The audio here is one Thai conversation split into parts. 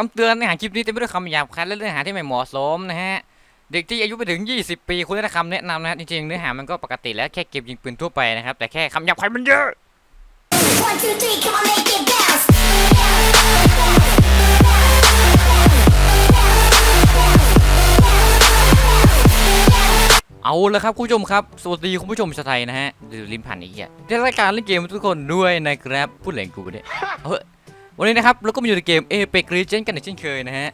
คำเตือนเนื้อหาคลิปนี้เต็มไปด้วยคำหยาบคายและเนื้อหาที่ไม่เหมาะสมนะฮะ เด็กที่อายุไปถึง 20 ปีคุณได้คำแนะนำนะฮะจริงๆเนื้อหามันก็ปกติแล้วแค่เก็บยิงปืนทั่วไปนะครับ แต่แค่คำหยาบคายมันเยอะ One, two, three, come on, make it bounce. เอาละครับคุณผู้ชมครับ สวัสดีคุณผู้ชมชาวไทยนะฮะหรือลิ้นผ่านอีกอะในรายการเล่นเกมทุกคนด้วยนะครับ พูดแหล่งกูเนี่ยเฮ้ย วันนี้นะครับเราก็มาอยู่ในเกม Apex Legends กันอีกเช่นเคยนะฮะ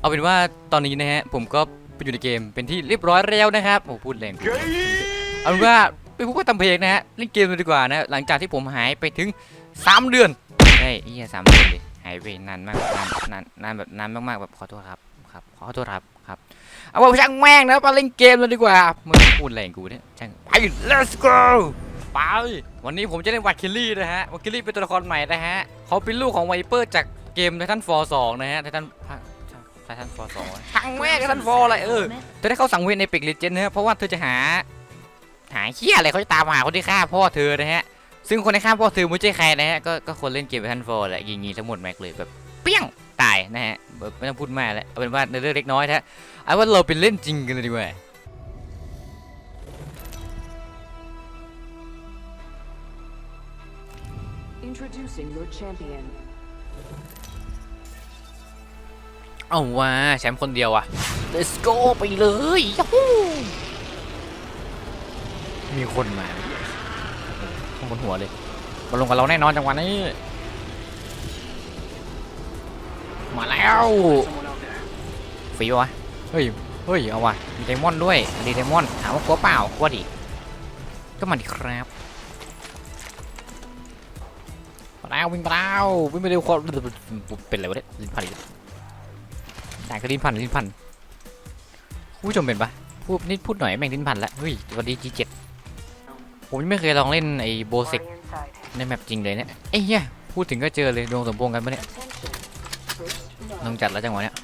เอาเป็นว่าตอนนี้นะฮะผมก็ไปอยู่ในเกมเป็นที่เรียบร้อยแล้วนะครับโอ้พูดแรงเอาเป็นว่าไปพูดว่าตำเพลงนะฮะเล่นเกมเลยดีกว่านะหลังจากที่ผมหายไปถึง 3 เดือนใช่ไอ้เหี้ยสามเดือนเลยหายไปนานมากนานนานแบบนานมากๆแบบขอโทษครับครับขอโทษครับครับเอาว่าช่างแม่งนะมาเล่นเกมเลยดีกว่ามึงพูดอะไรงกูเนี่ยช่างไป let's go ไป วันนี้ผมจะเล่นวัตคิลลี่นะฮะวัตคิลลี่เป็นตัวละครใหม่นะฮะเขาเป็นลูกของไวเปอร์จากเกมไททันฟอร์สองนะฮะไททันไททันฟอร์สองช่างแม่งไททันฟอร์อะไรเออจะได้เข้าสังเวียนในเปกเลเจนนะฮะเพราะว่าเธอจะหา หาเฮียอะไรเขาจะตามหาคนที่ฆ่าพ่อเธอนะฮะซึ่งคนที่ฆ่าพ่อเธอไม่ใช่ใครนะฮะก็ก็คนเล่นเกมไททันฟอร์แหละยิงงี้ทั้งหมดแม็กเลยแบบเปี้ยงตายนะฮะแบบไม่ต้องพูดมากแล้วเอาเป็นว่าในเรื่องเล็กน้อยนะฮะเอาว่าเราเป็นเล่นจริงกันเลยดีกว่า Introducing your champion. เอาว่าแชมป์คนเดียวอะ let's go ไปเลยยูฮูมีคนมาข้างบนหัวเลยมาลงกับเราแน่นอนจังหวะนี้ มาแล้วฟรีวะ เฮ้ย เฮ้ย เอาวะมีไดมอนด์ด้วยดีไดมอนด์ถามว่ากลัวเปล่ากลัวดิ ก็มาดิครับ แล้ววิ่งไปแล้ววิ่งไปเร็วคนเป็นอะไรวะเนี่ยลิ้นพันอีกได้ก็ลิ้นพันลิ้นพันคุณผู้ชมเป็นปะพูดนิดพูดหน่อยแม่งลิ้นพันละเฮ้ยสวัสดี G7 ผมยังไม่เคยลองเล่นไอ้โบเซกในแมปจริงเลยเนี่ยไอ้เหี้ยพูดถึงก็เจอเลยดวงสมพงษ์กันปะเนี่ยลองจัดแล้วจังหวะเนี้ย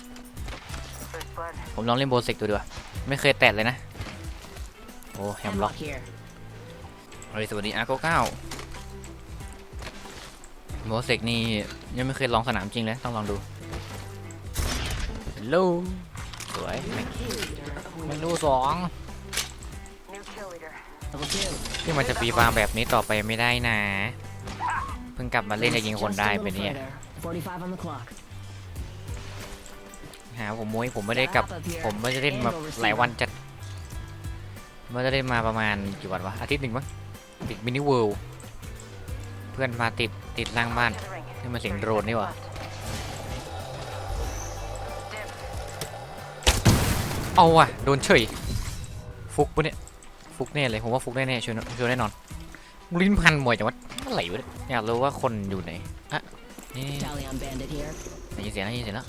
ผมลองเล่นโบเซกดูดีกว่าไม่เคยแตะเลยนะโอ้แฮมล็อก here. เฮ้ยสวัสดีอาร์โกเก้า โมเสกนี่ยังไม่เคยลองสนามจริงเลย ต้องลองดูฮัลโหลสวยเมนูสอง Level two. ที่มันจะฟรีฟาร์มแบบนี้ต่อไปไม่ได้นะ เพิ่งกลับมาเล่นจะยิงคน Just ได้ a ไป little เนี่ย further. 45 on the clock. หาผมมุ้ยผมไม่ได้กลับ ผมไม่ได้เล่นมาหลายวันจัดไม่ได้เล่นมาประมาณกี่วันวะอาทิตย์หนึ่งมั้งติดมินิเวิลด์ เพื่อนมาติดติดล่างบ้านที่มาเสียงโดรนนี่หวะเอาว่ะโดนเฉยฟุกปะเนี่ยฟุกแน่เลยผมว่าฟุกแน่ๆชัวร์ชัวร์แน่นอนลิ้นพันหมวยจังวะอะไรวะเนี่ยอยากรู้ว่าคนอยู่ไหนอะนี่ได้ยินเสียงได้ยินเสียงแล้ว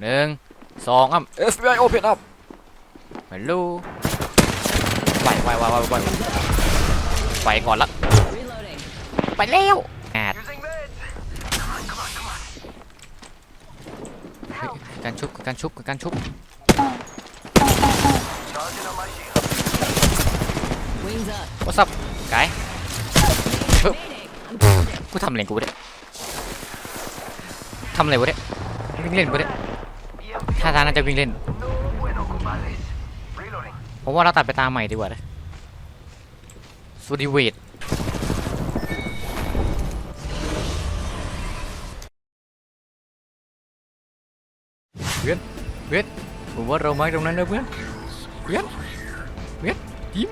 หนึ่งสองอะ FBI open up ฮัลโหลไปไปไปไปไป ไปก่อนละ Reloading. ไปเร็วแอดเฮ้ยการชุบการชุบการชุบ Wings up. What's up ไกาย Mayday. กูทำอะไรกูเนี่ยทำอะไรวะเนี่ยวิ่งเล่นกูเนี่ยท่าทางน่าจะวิ่งเล่นผมว่าเราตัดไปตามใหม่ดีกว่านะ สวัสดีเวทเพื่อนเพื่อนผมว่าเรามาตรงนั้นนะเพื่อนเพื่อนเพื่อนยิ้ม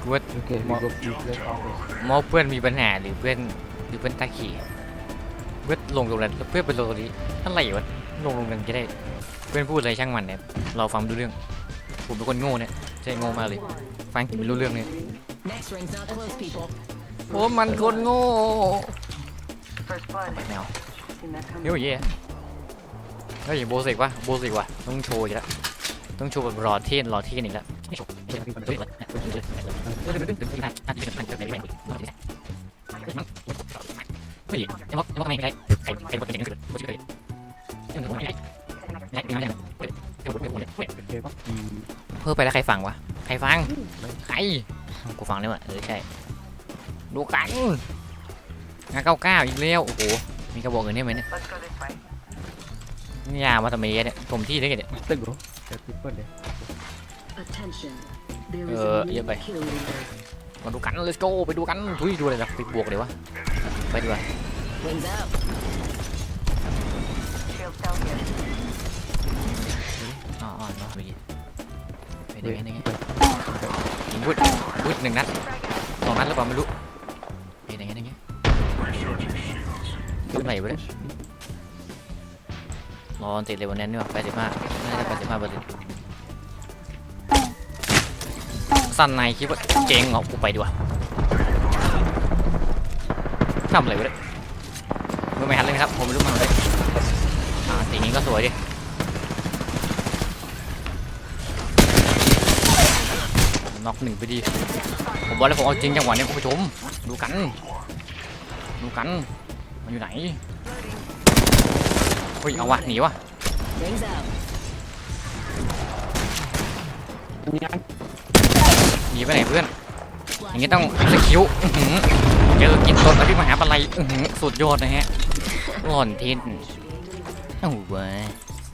กูว่า Okay, we go please let office. มอเพื่อนมีปัญหาหรือเพื่อนหรือเพื่อนตาขี่เพื่อนลงตรงนั้นแล้วเพื่อนไปลงตรงนี้อะไรวะลงตรงนั้นจะได้ เพื่อนพูดอะไรช่างมันเนี่ยเราฟังไม่รู้เรื่อง ผมเป็นคนโง่เนี่ยใช่โง่มากเลย ฟังกินไม่รู้เรื่องเนี่ย Next ring's not close, people. ผมมันคนโง่ First blood. แนว Seen that coming. เฮ้ยเย่เฮ้ยโบสิกวะโบสิกวะต้องโชว์อีกแล้วต้องโชว์แบบรอเท่นรอเท่นอีกแล้วเฮ้ยยังบอกยังบอกทำไมไม่ได้ใครใครบอกเป็นอย่างนั้นไม่ใช่เพิ่มไปแล้วใครฟังวะ ใครฟัง ใคร กูฟังได้ว่ะเออใช่ ดูกันงานเก้าเก้าอีกแล้วโอ้โห มีกระบอกเงินให้ไหมเนี่ย Let's go this way. นี่ยามาทำไมเนี่ยผมที่ได้ไงเนี่ย Let's go. There are people there. Attention. There is a Uh, new yeah, bye. kill leader. มาดูกัน let's go ไปดูกันทุยดูอะไรนะไปบวกเลยวะ ไปดีกว่า Wings up. Shields down here. อ๋ออ๋อเนาะไปดิไปได้ไง ได้ยวุดวุดหนึ่งนัดสองนัดหรือเปล่าไม่รู้ไปได้ไงได้ไงขึ้นไหนวะเนี่ยรอติดเลยวันนั้นนี่ว่าแปดสิบห้าน่าจะแปดสิบห้าเปอร์เซ็นต์สั้นในคิดว่าเจ๋งเหรอกูไปดีกว่าทำอะไรวะเนี่ยมือไม่หันเลยนะครับผมไม่รู้มันเลยอ่าสีนี้ก็สวยดิ น็อกหนึ่งไปดีผมบอกแล้วผมเอาจริงจังหวะนี้คุณผู้ชมดูกัน ดูกัน มันอยู่ไหนเฮ้ยเอาวะหนีวะ Wings up. หนีไปไหนเพื่อน อย่างงี้ต้องสกิลอื้อหือเจอกินตนแล้วพี่มหาปลัยอื้อหือสุดยอดนะฮะหล่อนทินโอ้โหเว้ย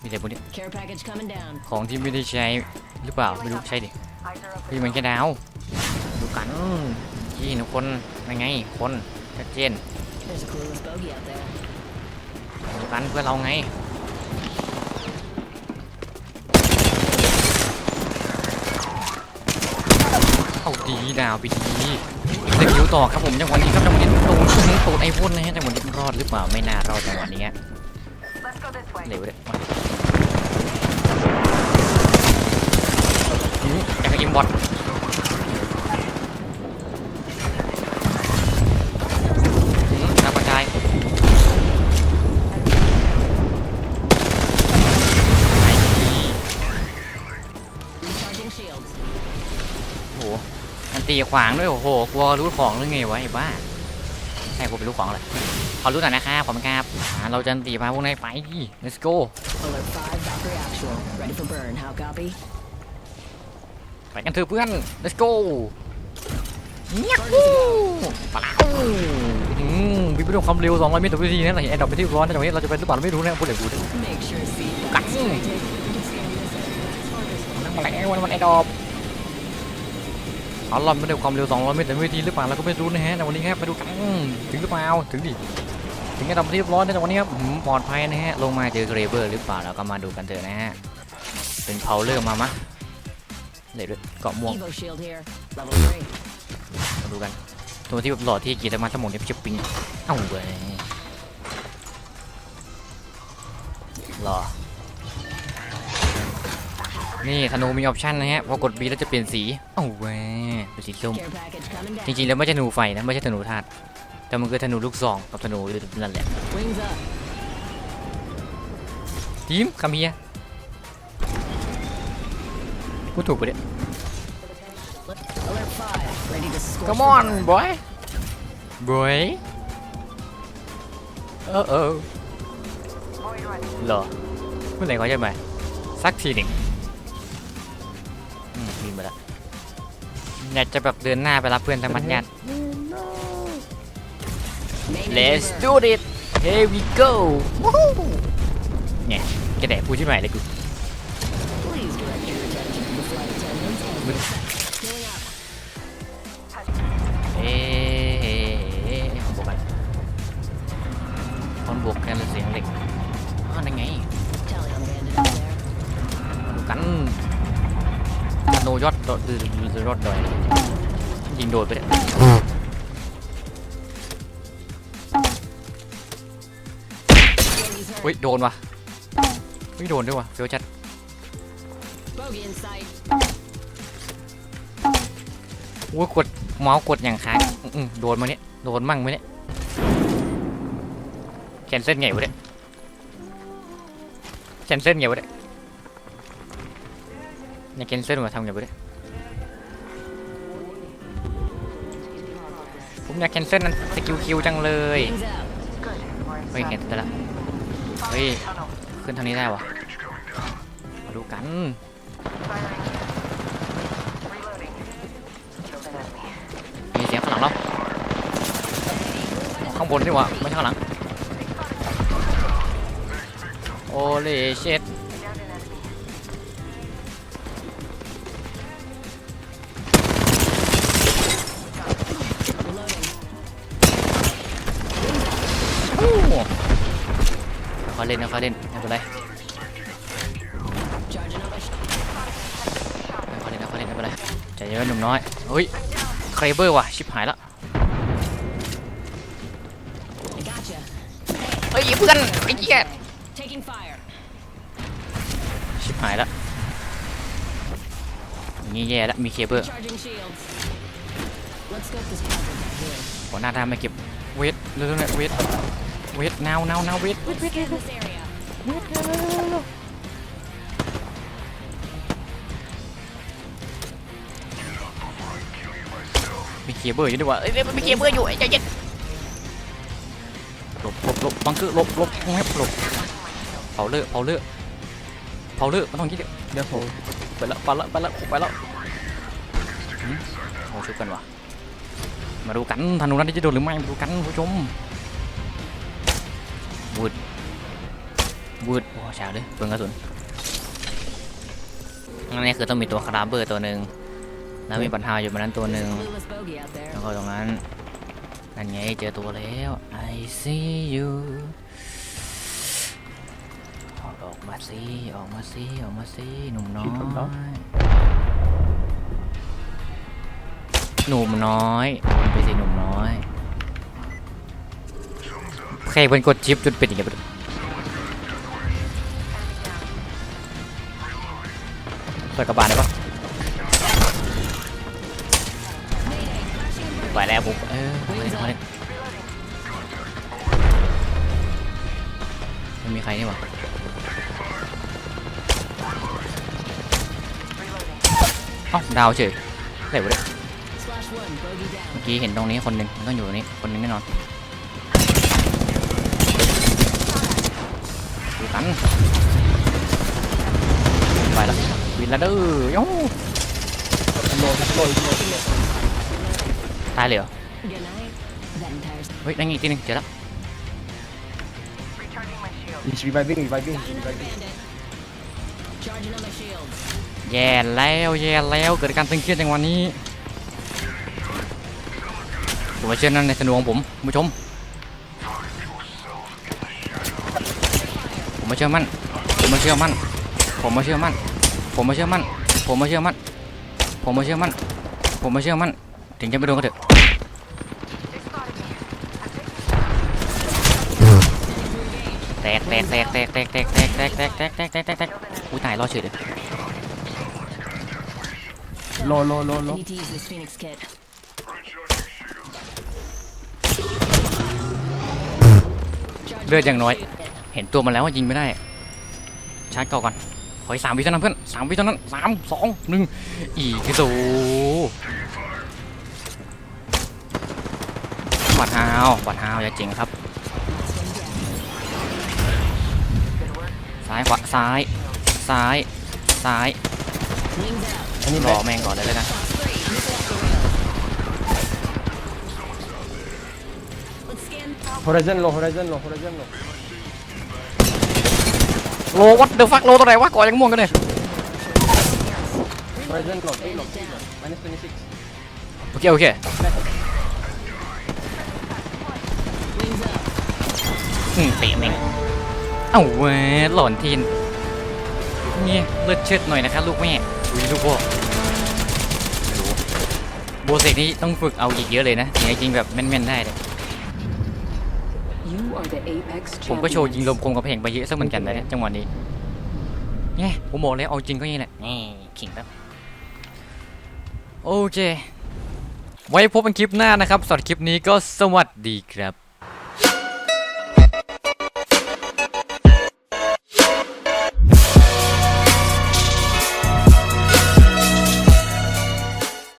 มีแต่พวกนี้ Care package coming down. ของที่ไม่ได้ใช้หรือเปล่า ไม่รู้ใช่ดิ Eyes are open. พี่มันแค่ดาวดูกันยี่นะคนยังไงคนชัดเจนดูกันเพื่อเราไงเอาดีดาวไปดีสกิลต่อครับผมจังหวะนี้ครับจังหวะนี้ตูดตูดไอ้พุ่นนะฮะจังหวะนี้รอดหรือเปล่าไม่น่ารอดจังหวะนี้เร็วเลย บอทอืมน้ำกระจายโอ้โหอันตีขวางด้วยโอ้โหกลัวรู้ของหรือไงวะไอ้บ้าใช่กูเป็นรู้ของอะไรขอรู้หน่อยนะครับขอบคุณครับเราจะตีพาพวกนายไป let's go ไปกันเถอะเพื่อน let's go ยักฮู้ปะลาวอืมวิ่งไปด้วยความเร็ว 200 เมตรต่อวินาทีนั่นแหละแอนดรอปไปที่ร้อนนะจังหวะนี้เราจะไปหรือเปล่าเราไม่รู้นะพูดเนี่ย Make sure seat Cắt. belts are tightened. You can scan this area. นั่งมาแล้ววันวันแอนดรอปเอาล่อนไปด้วยความเร็ว 200 เมตรต่อวินาทีหรือเปล่าเราก็ไม่รู้นะฮะในวันนี้ครับไปดูกันถึงหรือเปล่าถึงดิถึงแอนดรอปที่ร้อนในจังหวะนี้ครับปลอดภัยนะฮะลงมาเจอเกรเบอร์หรือเปล่าเราก็มาดูกันเถอะนะฮะเป็นเพาเลอร์มามะ เลยด้วยเกาะม่วง Evo shield here. Level 3. มาดูกัน ตัวที่แบบหล่อที่กีตาร์มาทั้งหมดเนี่ยพี่จะปิงเอ้าเว้ยหล่อนี่ธนูมีออปชั่นนะฮะ พอกด B แล้วจะเปลี่ยนสีเอ้าเว้ยเป็นสีส้ม Care package coming จ down. ริงๆแล้วไม่ใช่ธนูไฟนะ ไม่ใช่ธนูธาตุ แต่มันคือธนูลูกซองกับธนูนั่นแหละ Wings up. ทีมคาเมีย พูดถูกปะเนี่ย Alert 5. Ready to scorch. Come the on burn. boy boy เออเออ Void running. เหรอเมื่อไหร่เขาจะมาสักทีหนึ่งอืมบินมาแล้วอยากจะแบบเดินหน้าไปรับเพื่อนทางมัดงาน Main Let's engine do it here we go เนี่ยแกแดกพูดชิบหายเลยกู attendants and But- Healing up. เอ๊ะของบวกกันคนบวกกันเสียงเหล็กอ๋อนั่นไง Tally on bandit up there. มาดูกันธนูยอดโดดดื้อยอดดอยยิงโดดไปเลย Bogey's hurt. เฮ้ยโดนว่ะเฮ้ยโดนด้วยว่ะเฟี้ยวจัด Bogey in sight. โอ้ยกดเมาส์กดอย่างค้างอืมโดนมาเนี่ยโดนมั่งไหมเนี่ยแคนเซิลไงวะเนี่ยแคนเซิลไงวะเนี่ยเนี่ยแคนเซิลมาทำไงวะเนี่ยผมอยากแคนเซิลนั้นสกิลคิวจังเลย Wings up. Good. More เฮ้ยแคนเซิลละ Follow Hey. the tunnel. ขึ้นทางนี้ได้วะมาดูกัน บนดีกว่าไม่ใช่ข้างหลังโอเลเช็ด Downed an enemy. เขาเล่นนะเขาเล่นไม่เป็นไร Charging on my sh- เขาเล่นนะเขาเล่นไม่เป็นไรใจเย็นหนุ่มน้อยเฮ้ยเครเบอร์ว่ะชิบหายละ I gotcha. เฮ้ยเพื่อนไอ้เหี้ยชิบหายละอย่างงี้แย่ละมีเคเบิล Charging shields. Let's scope this project out here. หัวหน้าทำไม่เก็บเวทเร็วๆหน่อยเวทเวทนาวนาวนาวเวท Let's scan this area. มีเคเบิลอยู่ด้วยวะเอ้ยมีเคเบิลอยู่ไอ้ใจเย็น บหลบหลบบังเกอร์หลบหลบแฮบหลบเผาเลือดเผาเลือดเผาเลือดมันต้องคิดเดียวเดี๋ยวผมไปละไปละไปละไปละหืมโอ้ชุบกันวะมาดูกันธนูนั้นจะโดนหรือไม่มาดูกันผู้ชมวูดวูดโอ้ชาเลยเปิงกระสุนอันนี้คือต้องมีตัวคาราเบอร์ตัวหนึ่งแล้วมีปัญหาอยู่บนนั้นตัวหนึ่ง Clueless bogey out there. แล้วก็ตรงนั้น นั่นไงเจอตัวแล้ว I see you ออกออกมาสิออกมาสิออกมาสิหนุ่มน้อย หนุ่มน้อยวนไปสิหนุ่มน้อยใครเป็นกดชิปจนเป็นอย่างเงี้ยเปิดกระบาลได้ปะ ไปแล้วปุ๊บเออมาเล่นมาเล่นไม่มีใครนี่หว่าเอ้าดาวเฉยไหนวะเนี่ย Slash one, bogey down. เมื่อกี้เห็นตรงนี้คนหนึ่งมันต้องอยู่ตรงนี้คนหนึ่งแน่นอนดูกันไปแล้ววินแล้วเด้อโย่โลดโลดโลด ตายเลยเหรอ Good night. Vampires. เฮ้ยนั่นไงอีกทีหนึงเจอแล้ว Recharging my shield. He's reviving reviving Got he's another reviving bandit. Charging on my shields. แย่แล้วแย่แล้วเกิดการตึงเครียดในวันนี้ผมมาเชื่อนั่นในสนวงผมคุณผู้ชมผมมาเชื่อมั่นผมมาเชื่อมั่นผมมาเชื่อมั่นผมมาเชื่อมั่นผมมาเชื่อมั่นผมมาเชื่อมั่นผมมาเชื่อมั่น ถึงจะไม่โดนก็เถอะแตกแตกแตกแตกแตกแตกแตกแตกแตกแตกแตกแตกแตกแตกอุ้ยตายรอดเฉยเลย low low low I need to use this Phoenix kit. เลือดอย่างน้อย เห็นตัวมันแล้วว่ายิงไม่ได้ ชาร์จเก่าก่อน ขออีกสามวิเท่านั้นเพื่อนสามวิเท่านั้นสามสองหนึ่งอีกสู บัดฮาวบัดฮาวอย่าจริงครับ ซ้ายขวาซ้าย ซ้าย ซ้าย Wings out. อันนี้รแบ็อคแม่งก่อนเลยแล้วกัน Shots free. Missile off the rail. Let's scan. horizon low horizon low horizon low โลวัดเดอะฟักโลตัวไหนวะก่อนยังม่วงกันเลย horizon low three low three low minus 26โอเคโอเค อืมเตะแม่งเอ้าเว้ยหล่อนทีนนี่เลือดเชิดหน่อยนะครับลูกแม่อุ้ยลูกพ่อดูโบเซกนี่ต้องฝึกเอาอีกเยอะเลยนะถึงจะยิงแบบแม่นๆได้เลย You are the Apex ผมก็โชว์ champions. ยิงลมคมกับเพลงไปเยอะสักเหมือนกันนะเนี่ยจังหวะนี้เนี่ยผมบอกแล้วเอาจริงก็นี่แหละนี่ขิงแป๊บโอเค ไว้พบกันคลิปหน้านะครับสำหรับคลิปนี้ก็สวัสดีครับ